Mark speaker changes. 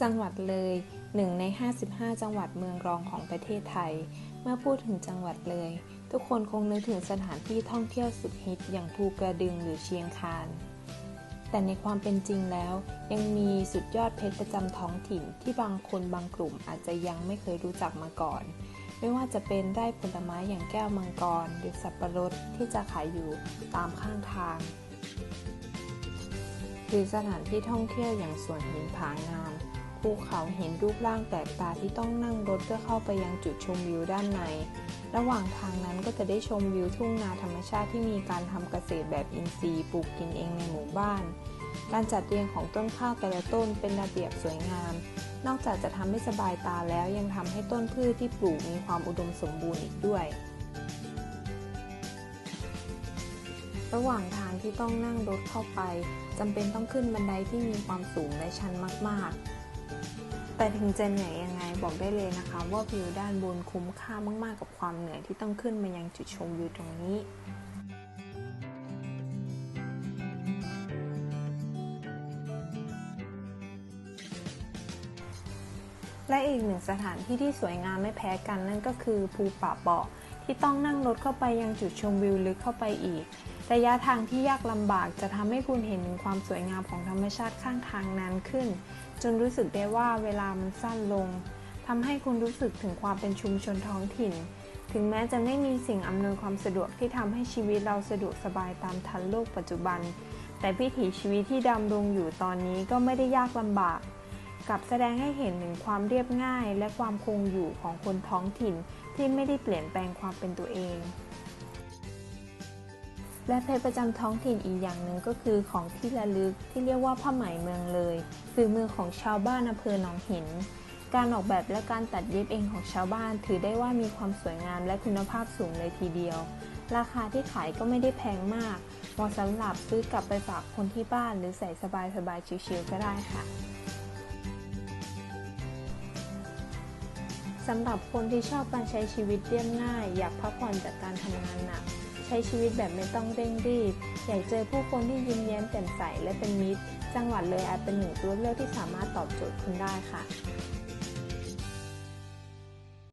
Speaker 1: จังหวัดเลยหนึ่งใน 55 จังหวัดเมืองรองของประเทศไทย เมื่อพูดถึงจังหวัดเลย ทุกคนคงนึกถึงสถานที่ท่องเที่ยวสุดฮิตอย่างภูกระดึงหรือเชียงคาน แต่ในความเป็นจริงแล้ว ยังมีสุดยอดเพชรประจำท้องถิ่นที่บางคนบางกลุ่มอาจจะยังไม่เคยรู้จักมาก่อน ไม่ว่าจะเป็นไร่ผลไม้อย่างแก้วมังกร หรือสับปะรดที่จะขายอยู่ตามข้างทางหรือสถานที่ท่องเที่ยวอย่างสวนหินผางาม ภูเขาเห็นรูปร่างแปลกตาที่ต้องนั่งรถเพื่อเข้าไปยังจุดชมวิวด้านใน ระหว่างทางนั้นก็จะได้ชมวิวทุ่งนาธรรมชาติที่มีการทำเกษตรแบบอินทรีย์ปลูกกินเองในหมู่บ้าน การจัดเรียงของต้นข้าวแต่ละต้นเป็นระเบียบสวยงาม นอกจากจะทำให้สบายตาแล้วยังทำให้ต้นพืชที่ปลูกมีความอุดมสมบูรณ์อีกด้วยระหว่างทางที่ต้องนั่งรถเข้าไปจำเป็นต้องขึ้นบันไดที่มีความสูงและชันมาก ๆ แต่ถึงจะเหนื่อยยังไงบอกได้เลยนะคะ ว่าวิวด้านบนคุ้มค่ามากๆกับความเหนื่อยที่ต้องขึ้นมายังจุดชมวิวตรงนี้และอีกหนึ่งสถานที่ที่สวยงามไม่แพ้กันนั่นก็คือภูป่าเปาะที่ต้องนั่งรถเข้าไปยังจุดชมวิวลึกเข้าไปอีกระยะทางที่ยากลำบากจะทำให้คุณเห็นถึงความสวยงามของธรรมชาติข้างทางนั้นขึ้น จนรู้สึกได้ว่าเวลามันสั้นลงทำให้คุณรู้สึกถึงความเป็นชุมชนท้องถิ่น ถึงแม้จะไม่มีสิ่งอำนวยความสะดวกที่ทำให้ชีวิตเราสะดวกสบายตามทันโลกปัจจุบัน แต่วิถีชีวิตที่ดำรงอยู่ตอนนี้ก็ไม่ได้ยากลำบากกลับแสดงให้เห็นถึงความเรียบง่ายและความคงอยู่ของคนท้องถิ่นที่ไม่ได้เปลี่ยนแปลงความเป็นตัวเอง และเพชรประจำท้องถิ่นอีกอย่างหนึ่งก็คือของที่ระลึกที่เรียกว่าผ้าไหมเมืองเลยคือมือของชาวบ้านอำเภอหนองหิน การออกแบบและการตัดเย็บเองของชาวบ้าน ถือได้ว่ามีความสวยงามและคุณภาพสูงเลยทีเดียว ราคาที่ขายก็ไม่ได้แพงมากเหมาะสำหรับซื้อกลับไปฝากคนที่บ้าน หรือใส่สบายๆชิวๆก็ได้ค่ะสำหรับคนที่ชอบการใช้ชีวิตเรียบง่าย อยากพักผ่อนจากการทำงานหนัก ช้ชีวิตแบบไม่ต้องเร่งรีบ อยากเจอผู้คนที่ยิ้มแย้มแจ่มใสและเป็นมิตร จังหวัดเลยอาจเป็นหนึ่งตัวเลือกที่สามารถตอบโจทย์คุณได้ค่ะ